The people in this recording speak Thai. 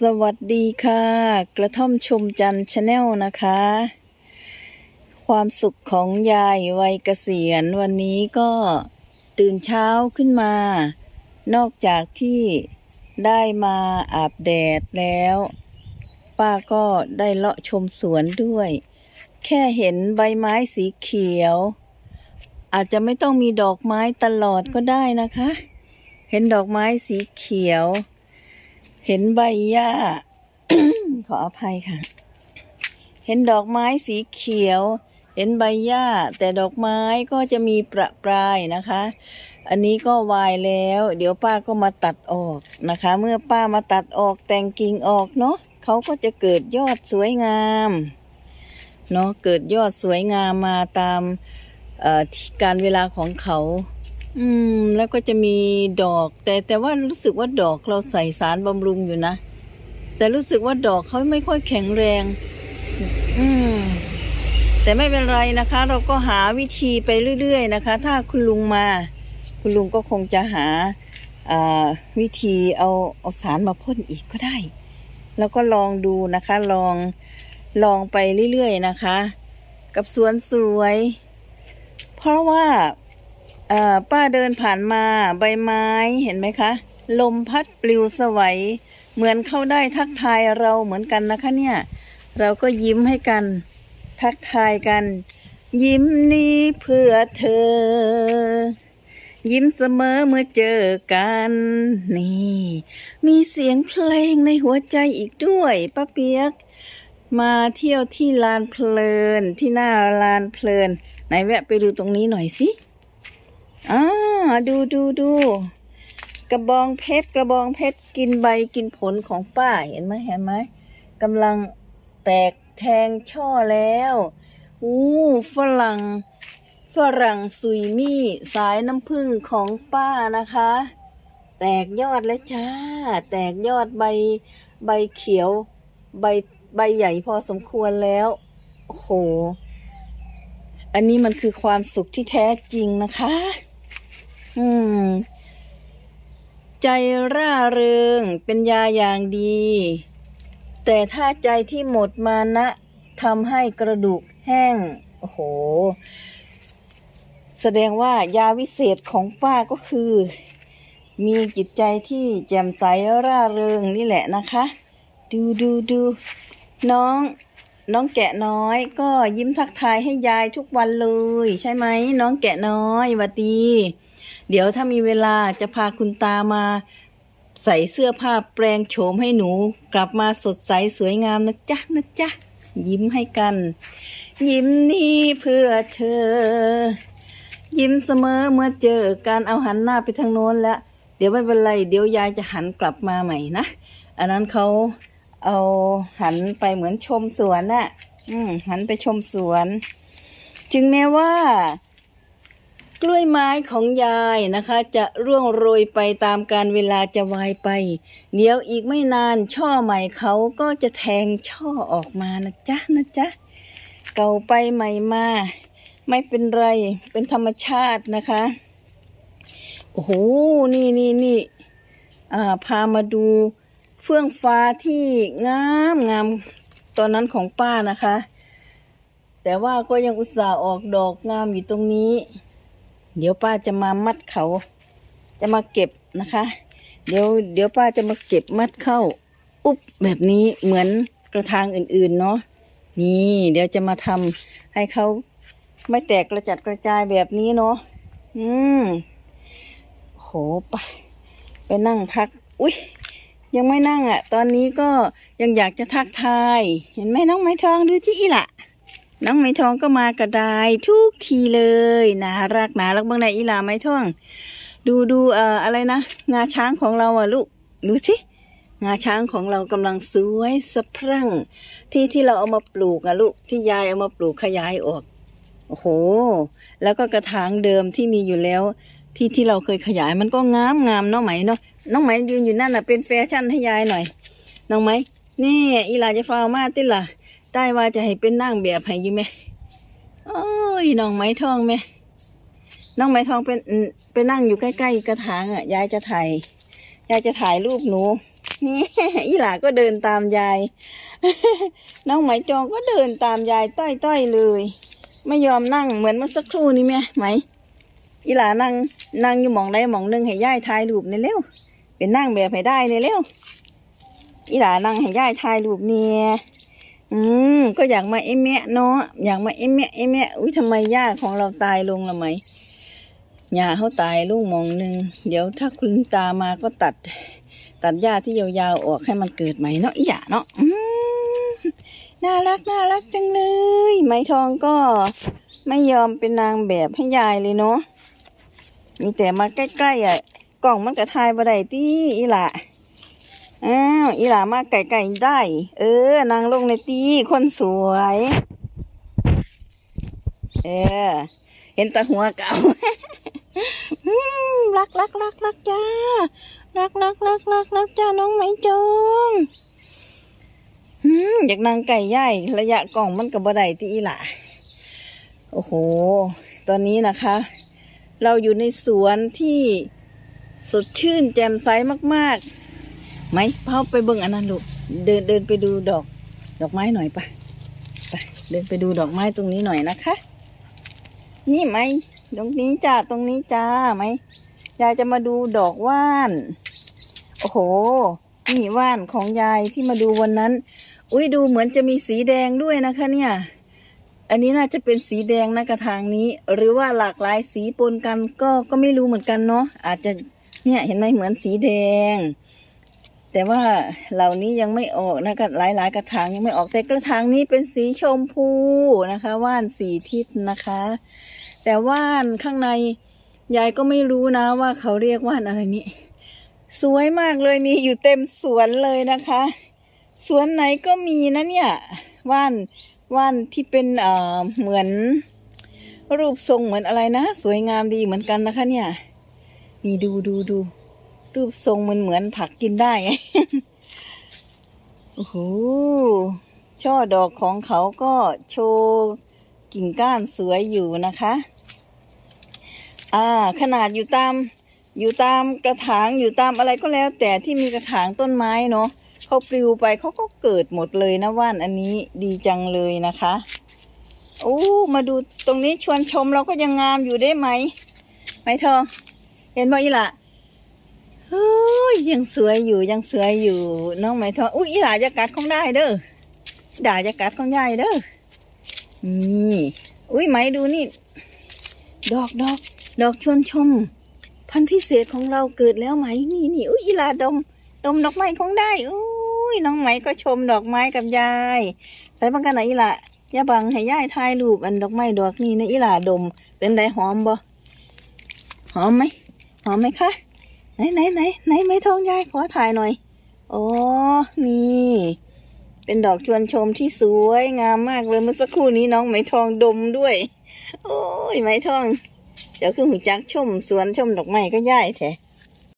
สวัสดีค่ะ กระท่อมชมจันชาแนลนะคะ ความสุขของยายวัยเกษียณวันนี้ก็ตื่นเช้าขึ้นมา นอกจากที่ได้มาอาบแดดแล้ว ป้าก็ได้เลาะชมสวนด้วย แค่เห็นใบไม้สีเขียว อาจจะไม่ต้องมีดอกไม้ตลอดก็ได้นะคะ เห็นดอกไม้สีเขียว เห็นใบหญ้า ขออภัยค่ะ เห็นดอกไม้สีเขียว เห็นใบหญ้า แต่ดอกไม้ก็จะมีประปรายนะคะ อันนี้ก็วายแล้ว เดี๋ยวป้าก็มาตัดออกนะคะ เมื่อป้ามาตัดออกแต่งกิ่งออกเนาะเขาก็จะเกิดยอดสวยงามเนาะเกิดยอดสวยงามมาตามการเวลาของเขา อืม แล้วก็จะมีดอก แต่แต่ว่ารู้สึกว่าดอกเราใส่สารบำรุงอยู่นะ แต่รู้สึกว่าดอกเขาไม่ค่อยแข็งแรง อืม แต่ไม่เป็นไรนะคะ เราก็หาวิธีไปเรื่อยๆนะคะ ถ้าคุณลุงมา คุณลุงก็คงจะหาวิธีเอาเอาสารมาพ่นอีกก็ได้ แล้วก็ลองดูนะคะ ลองลองไปเรื่อยๆนะคะ กับสวนสวย เพราะว่า ป้าเดินผ่านมาใบไม้เห็นไหมคะ ลมพัดปลิวสวัย เหมือนเข้าได้ทักทายเราเหมือนกันนะคะเนี่ย เราก็ยิ้มให้กัน ทักทายกัน ยิ้มนี้เพื่อเธอ ยิ้มเสมอเมื่อเจอกัน นี่ มีเสียงเพลงในหัวใจอีกด้วยป้าเปียก มาเที่ยวที่ลานเพลินที่หน้าลานเพลินไหนแวะไปดูตรงนี้หน่อยสิ อ่าดูดูดูกระบองเพชรกระบองเพชรกินใบกินผลของป้าเห็นไหมเห็นไหมกำลังแตกแทงช่อแล้วอู้ฝรั่งฝรั่งสุยมี่สายน้ำผึ้งของป้านะคะ แตกยอดแล้วจ้า แตกยอดใบใบเขียว ใบใบใหญ่พอสมควรแล้วโอ้โห อันนี้มันคือความสุขที่แท้จริงนะคะ อืม ใจร่าเริงเป็นยาอย่างดี แต่ถ้าใจที่หมดมานะทำให้กระดูกแห้ง โอ้โห แสดงว่ายาวิเศษของป้าก็คือ มีจิตใจที่แจ่มใสร่าเริงนี่แหละนะคะ ดูดูดูน้องน้องแกะน้อยก็ยิ้มทักทายให้ยายทุกวันเลย ใช่ไหม น้องแกะน้อยหวัดดี เดี๋ยวถ้ามีเวลาจะพาคุณตามา ใส่เสื้อผ้าแปลงโฉมให้หนู กลับมาสดใสสวยงามนะจ๊ะนะจ๊ะยิ้มให้กัน ยิ้มนี้เพื่อเธอ ยิ้มเสมอเมื่อเจอการเอาหันหน้าไปทางโน้นแล้ว เดี๋ยวไม่เป็นไร เดี๋ยวยายจะหันกลับมาใหม่นะอันนั้นเขาเอาหันไปเหมือนชมสวนน่ะ อืมหันไปชมสวน จึงแม้ว่า กล้วยไม้ของยายนะคะ จะร่วงโรยไปตามการเวลาจะวายไป เดี๋ยวอีกไม่นานช่อใหม่เขาก็จะแทงช่อออกมานะจ๊ะนะจ๊ะเก่าไปใหม่มา ไม่เป็นไรเป็นธรรมชาตินะคะ โอ้โห นี่นี่นี่อ่าพามาดูเฟื่องฟ้าที่งามงามตอนนั้นของป้านะคะ แต่ว่าก็ยังอุตส่าห์ออกดอกงามอยู่ตรงนี้ เดี๋ยวป้าจะมามัดเขา จะมาเก็บนะคะ เดี๋ยวเดี๋ยวป้าจะมาเก็บมัดเข้า อุ๊บแบบนี้เหมือนกระถางอื่นๆเนาะนี่ เดี๋ยวจะมาทำให้เขาไม่แตกกระจัดกระจายแบบนี้เนาะอืมโหไปไปนั่งพัก อุ๊ยยังไม่นั่งอะ ตอนนี้ก็ยังอยากจะทักทาย เห็นไหมน้องไม้ทองดูที่อีละ น้องไม้ทองก็มากระไดทุกทีเลยน่ารักน่ารักบ้างไหนอีหลาไม้ทอง ดูดูเอ่ออะไรนะงาช้างของเราอะลูกดูสิงาช้างของเรากำลังสวยสะพรั่ง ที่ที่เราเอามาปลูกอะลูกที่ยายเอามาปลูกขยายออกโอ้โห แล้วก็กระถางเดิมที่มีอยู่แล้ว ที่ที่เราเคยขยายมันก็งามงามเนาะไหมเนาะน้องไหมยืนอยู่นั่นน่ะเป็นแฟชั่นให้ยายหน่อย น้องไหมนี่อีหลาจะฟาวมาติล่ะ ได้ว่าจะให้เป็นนั่งแบบให้อยี่ไหมโอ้ยน้องไหมทองไหมน้องไหมทองเป็นอืมไปนั่งอยู่ใกล้ๆกระถางอะ ยายจะถ่ายยายจะถ่ายรูปหนูนี่อีหลาก็เดินตามยาย น้องไหมจองก็เดินตามยายต้อยต้อยๆเลย ไม่ยอมนั่งเหมือนเมื่อสักครู่นี้ไหมไหมอีหลานั่งนั่งอยู่หมองใดหมองหนึ่งให้ยายถ่ายรูปในเร็วเป็นนั่งแบบให้ได้ในเร็วอีหลานั่งให้ยายถ่ายรูปเนี่ย อืมก็อยากมาเอ็มแมะเนาะอยากมาเอ็มแมะเอ็มแมะอุ้ยทำไมย่าของเราตายลงละไหมย่าเขาตายลูกมองหนึ่งเดี๋ยวถ้าคุณตามาก็ตัด ตัดหญ้าที่ยาวๆออกให้มันเกิดใหม่เนาะอีหยาเนาะอืมน่ารักน่ารักจังเลยไหมทองก็ไม่ยอมเป็นนางแบบให้ยายเลยเนาะมีแต่มาใกล้ๆอะกล่องมันกระทายบ่ได้ตี้อีหละ อ้าวอีหล่ามาไก่ๆได้ เออนางลงในตีคนสวย เออ เห็นตาหัวเก่าอืมรักรักรักรักจ้ารักรักรักรักรักจ้าน้องไหมจงอืมอยากนางไก่ย่ายระยะกล่องมันกับบ่ได้ที่อีหล่ะโอ้โห ตอนนี้นะคะ เราอยู่ในสวนที่สดชื่นแจ่มใสมาก ๆ ไหมเ้าไปเบิ่งอันนั้นลูกเดินเดินไปดูดอก ดอกไม้หน่อยปะไปเดินไปดูดอกไม้ตรงนี้หน่อยนะคะ นี่ไหมตรงนี้จ้าตรงนี้จ้าไหมยายจะมาดูดอกว่าน โอ้โห นี่ว่านของยายที่มาดูวันนั้น อุ้ยดูเหมือนจะมีสีแดงด้วยนะคะเนี่ย อันนี้น่าจะเป็นสีแดงนะกระถางนี้ หรือว่าหลากหลายสีปนกันก็ก็ไม่รู้เหมือนกันเนาะอาจจะเนี่ยเห็นไหมเหมือนสีแดง แต่ว่าเหล่านี้ยังไม่ออกนะคะหลายๆกระถางยังไม่ออกแต่กระถางนี้เป็นสีชมพูนะคะ ว่านสีทิศนะคะ แต่ว่านข้างในยายก็ไม่รู้นะว่าเขาเรียกว่านอะไรนี่สวยมากเลยมีอยู่เต็มสวนเลยนะคะ สวนไหนก็มีนะเนี่ยว่านว่านที่เป็นเอ่อเหมือน รูปทรงเหมือนอะไรนะ สวยงามดีเหมือนกันนะคะ เนี่ย นี่ดูดูดู รูปทรงมันเหมือนผักกินได้โอ้โหช่อดอกของเขาก็โชว์กิ่งก้านสวยอยู่นะคะ อ่า ขนาดอยู่ตาม อยู่ตามกระถางอยู่ตามอะไรก็แล้ว แต่ที่มีกระถางต้นไม้เนาะเขาปลิวไปเขาก็เกิดหมดเลยนะว่านอันนี้ดีจังเลยนะคะโอ้มาดูตรงนี้ชวนชมเราก็ยังงามอยู่ได้ไหม ไหมทอเห็นบ่อีหละ ฮ้ยยังสวยอยู่ยังสวยอยู่ น้องไหมทองอุ้ยอีหล่าจะกัดของได้เด้อด่าจะกัดของยายเด้อนี่อุ้ยไหมดูนี่ ดอกดอกดอกชวนชม พันธุ์พิเศษของเราเกิดแล้วไหมนี่นี่อุ้ยอีลาดม ดมดอกไม้ของได้อุ้ยน้องไหมก็ชมดอกไม้กับยายใส่บังกันไหนอีละย่าบังให้ยายถ่ายรูปอันดอกไม้ดอกนี้นะอีลาดม เป็นไดหอมบ่หอมไหมหอมไหมคะ ไหนไหนไหนไหนไม้ทองยายขอถ่ายหน่อยอ๋อนี่ เป็นดอกชวนชมที่สวยงามมากเลยเมื่อสักครู่นี้น้องไม้ทองดมด้วย โอ้ยไม้ทอง เดี๋ยวคือหูจักชมสวนชมดอกไม้ก็ย่ายแท้